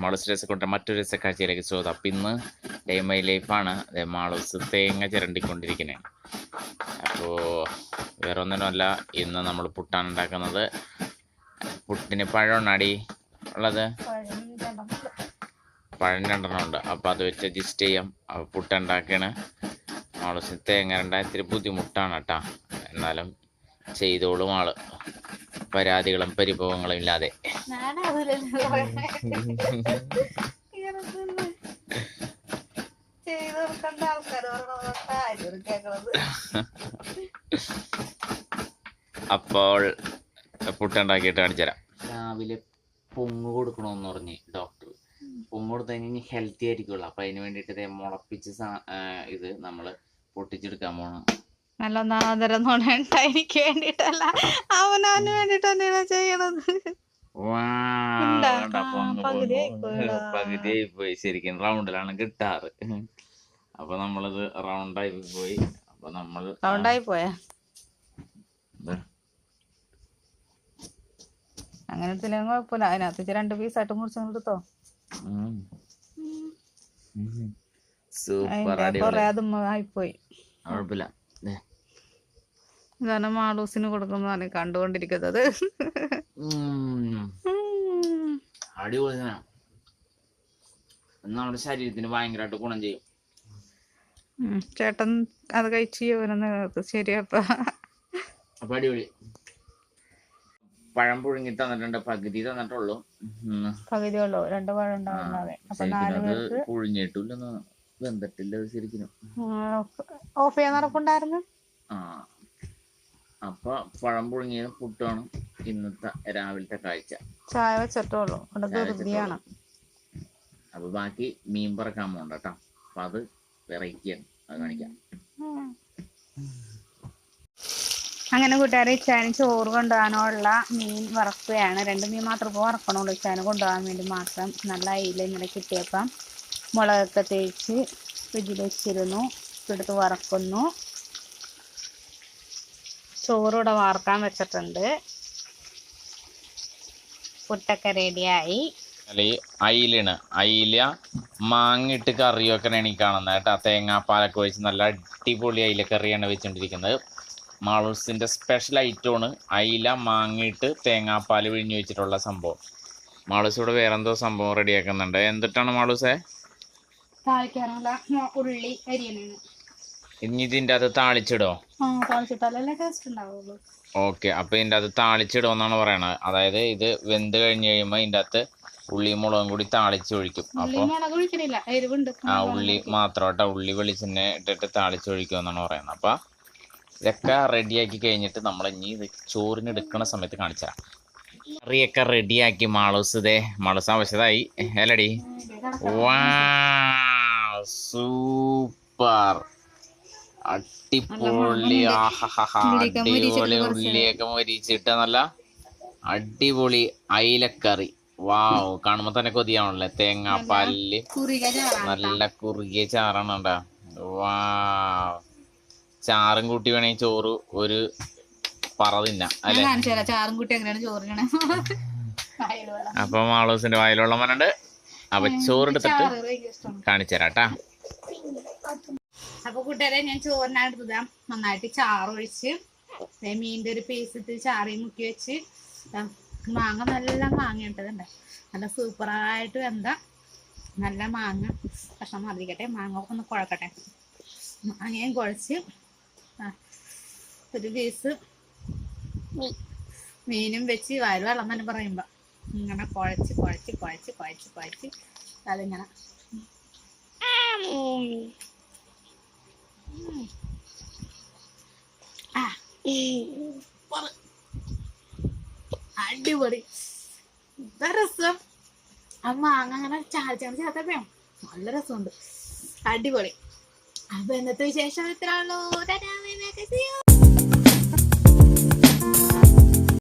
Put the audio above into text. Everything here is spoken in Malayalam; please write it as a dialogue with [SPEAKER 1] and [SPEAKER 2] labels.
[SPEAKER 1] മാളൂസ് രസം കൊണ്ട മറ്റൊരു രസക്കാഴ്ചയിലേക്ക് സ്വാഗതം. അപ്പം ഇന്ന് ഡേ മൈ ലൈഫാണ്. അതെ മാളൂസ് തേങ്ങ ചിരണ്ടിക്കൊണ്ടിരിക്കുന്നത് അപ്പോൾ വേറെ ഒന്നിനുമല്ല ഇന്ന് നമ്മൾ പുട്ടാണ് ഉണ്ടാക്കുന്നത്. പുട്ടിന് പഴമുണ്ടാടി ഉള്ളത്? പഴം രണ്ടെണ്ണം ഉണ്ട്. അപ്പോൾ അത് വെച്ച് അഡ്ജസ്റ്റ് ചെയ്യാം. അപ്പോൾ പുട്ടുണ്ടാക്കുകയാണ് മാളൂസിന് തേങ്ങ രണ്ടായിരത്തി ബുദ്ധിമുട്ടാണ് കേട്ടോ. എന്നാലും ചെയ്തോളും ആൾ. പരാതികളും പരിഭവങ്ങളും ഇല്ലാതെ. അപ്പോൾ പുട്ടുണ്ടാക്കിയിട്ട് കാണിച്ചു തരാം. രാവിലെ പൊങ്ങ് കൊടുക്കണമെന്ന് പറഞ്ഞ് ഡോക്ടർ പൊങ്ങ് കൊടുത്തു കഴിഞ്ഞ് ഹെൽത്തി ആയിരിക്കുള്ളൂ. അപ്പം അതിന് വേണ്ടിയിട്ട് മുളപ്പിച്ച് ഇത് നമ്മൾ പൊട്ടിച്ചെടുക്കാൻ പോകണം
[SPEAKER 2] നല്ല നാദരം എനിക്ക് വേണ്ടിട്ടല്ല. അവനവന് വേണ്ടിട്ട് തന്നെയാണ് ചെയ്യണത്.
[SPEAKER 1] പകുതിയായി പോയി. ശരിക്കും റൗണ്ടിലാണ് കിട്ടാറ്. അപ്പൊ നമ്മളത് റൗണ്ടായി പോയി. അപ്പൊ നമ്മൾ
[SPEAKER 2] റൗണ്ടായി പോയാ? അങ്ങനെ എടുത്തില്ലെങ്കിൽ കുഴപ്പമില്ല അതിനകത്ത് രണ്ട് പീസായിട്ട് മുറിച്ച് എടുത്തോ.
[SPEAKER 1] സൂപ്പർ
[SPEAKER 2] ആയിപ്പോയി
[SPEAKER 1] കുഴപ്പമില്ല.
[SPEAKER 2] ഇതാണ് മാളൂസിന് കൊടുക്കുന്നതാണ് കണ്ടുകൊണ്ടിരിക്കുന്നത്.
[SPEAKER 1] അടിപൊളി നമ്മുടെ ശരീരത്തിന് ഭയങ്കരമായിട്ട് ഗുണം ചെയ്യും.
[SPEAKER 2] ചേട്ടൻ അത് കഴിച്ച് ഇവരൊന്ന് ശരിയപ്പ
[SPEAKER 1] അപ്പൊ അടിപൊളി. പഴം പുഴുങ്ങി തന്നിട്ടുണ്ട്. പകുതി തന്നിട്ടുള്ളൂ. പകുതി
[SPEAKER 2] പകുതിയുള്ളൂ രണ്ട് പഴം ഉണ്ടാവും
[SPEAKER 1] പുഴുങ്ങിയിട്ടില്ലെന്ന് വെന്തിട്ടില്ല ശരിക്കും
[SPEAKER 2] ഓഫ് ചെയ്യാൻ
[SPEAKER 1] ആ അപ്പൊ പഴം പുഴുങ്ങിയത് പുട്ടാണ് ഇന്നത്തെ രാവിലത്തെ കാഴ്ച.
[SPEAKER 2] ചായ വെച്ചിട്ടുള്ളൂ
[SPEAKER 1] അപ്പൊ ബാക്കി മീൻ പറക്കാൻ പോണ്ട കേട്ടോ. അപ്പൊ അത് വെറൈറ്റിയാണ് അത് കാണിക്കാം.
[SPEAKER 2] അങ്ങനെ കൂട്ടുകാരെ ഇച്ചാന് ചോറ് കൊണ്ടുപോകാനുള്ള മീൻ വറക്കുകയാണ്. രണ്ട് മീൻ മാത്രം ഇപ്പോൾ വറക്കണുള്ളൂ. ഇച്ചാന് കൊണ്ടുപോകാൻ വേണ്ടി മാത്രം. നല്ല അയില ഇന്നലെ കിട്ടിയപ്പം മുളകൊക്കെ തേച്ച് ഫ്രിഡ്ജിൽ വെച്ചിരുന്നു. എടുത്ത് വറക്കുന്നു. ചോറൂടെ വാർക്കാൻ വെച്ചിട്ടുണ്ട്. പുട്ടൊക്കെ റെഡിയായി.
[SPEAKER 1] ഈ അയിലാണ്. അയില മാങ്ങിട്ട് കറി വെക്കണാണ് ഈ കാണുന്നത് കേട്ടോ. തേങ്ങാപ്പാലൊക്കെ ഒഴിച്ച് നല്ല അടിപൊളി അയില കറിയാണ് വെച്ചുകൊണ്ടിരിക്കുന്നത് മാളൂസിന്റെ സ്പെഷ്യൽ ഐറ്റമാണ് അയില മാങ്ങിയിട്ട് തേങ്ങാപ്പാൽ വിഴിഞ്ഞു വെച്ചിട്ടുള്ള സംഭവം. മാളൂസ് ഇവിടെ വേറെന്തോ സംഭവം റെഡിയാക്കുന്നുണ്ട് എന്തിട്ടാണ് മാളൂസേ
[SPEAKER 2] താളിക്കാനുള്ള ഉള്ളി അരിയനാണ്
[SPEAKER 1] ഇനി ഇതിന്റെ അത് താളിച്ചിടോ?
[SPEAKER 2] ആ താളിച്ചിട്ടാലല്ലേ ടേസ്റ്റ് ഉണ്ടാവുള്ളൂ.
[SPEAKER 1] ഓക്കെ അപ്പൊ ഇതിന്റെ അത് താളിച്ചിടോ എന്നാണ് പറയണത്. അതായത് ഇത് വെന്ത് കഴിഞ്ഞ് കഴിയുമ്പോൾ ഇതിന്റെ അകത്ത് ഉള്ളിയും മുളകും കൂടി
[SPEAKER 2] താളിച്ചൊഴിക്കും എരിവുണ്ട്.
[SPEAKER 1] ആ ഉള്ളി മാത്രം കേട്ടോ ഉള്ളി വെളിച്ചെണ്ണ ഇട്ടിട്ട് താളിച്ചൊഴിക്കും ഒഴിക്കുമെന്നാണ് പറയുന്നത്. അപ്പൊ ഇതൊക്കെ റെഡിയാക്കി കഴിഞ്ഞിട്ട് നമ്മൾ ഇനി ഇത് ചോറിന് എടുക്കണ സമയത്ത് കാണിച്ചാ. കറിയൊക്കെ റെഡിയാക്കി മാളൂസ് ഇതേ മാളൂസ് ആവശ്യതായി. അല്ലടി. വാ സൂപ്പർ. അടിപൊളി. അടിപൊളി ഉള്ളിയൊക്കെ മൊരിച്ചിട്ട് നല്ല അടിപൊളി അയിലക്കറി. വാവ്. കാണുമ്പോ തന്നെ കൊതിയാണല്ലേ
[SPEAKER 2] തേങ്ങ പല്ല്.
[SPEAKER 1] നല്ല കുറുകിയ ചാറാണ് കേട്ടാ വാ ചാറും കൂട്ടി വേണേ ചോറ് ഒരു പറ തിന്നാം അല്ലെ?
[SPEAKER 2] ചാറും കൂട്ടി എങ്ങനെയാണ് ചോറ്
[SPEAKER 1] അപ്പൊ മാളൂസിന്റെ വായിലുള്ള മനുണ്ട് അപ്പൊ ചോറെടുത്തിട്ട് കാണിച്ചു തരാം കേട്ടാ
[SPEAKER 2] അപ്പൊ കൂട്ടുകാരെ ഞാൻ ചോറിനാണ് എടുത്തതാ. നന്നായിട്ട് ചാറൊഴിച്ച് മീനിന്റെ ഒരു പീസ് ഇട്ട് ചാറി മുക്കി വെച്ച് മാങ്ങ നല്ല മാങ്ങ ഇട്ടതുണ്ട് നല്ല സൂപ്പറായിട്ട് വെന്ത നല്ല മാങ്ങ കഷ്ണം മറിയിക്കട്ടെ മാങ്ങ ഒന്ന് കുഴക്കട്ടെ. മാങ്ങയും കുഴച്ച് ഒരു പീസ് മീനും വെച്ച് വയറ് വെള്ളം തന്നെ പറയുമ്പോ. ഇങ്ങനെ കുഴച്ച് കുഴച്ച് കുഴച്ച് കുഴച്ച് കുഴച്ച് അതിങ്ങനെ. അടിപൊളി. രസം. അമ്മ അങ്ങനെ ചാടിച്ചാണ് ചേർത്തപ്പോ നല്ല രസമുണ്ട്. അടിപൊളി. അപ്പൊ ഇന്നത്തെ വിശേഷം ഇത്ര ഉള്ളൂ.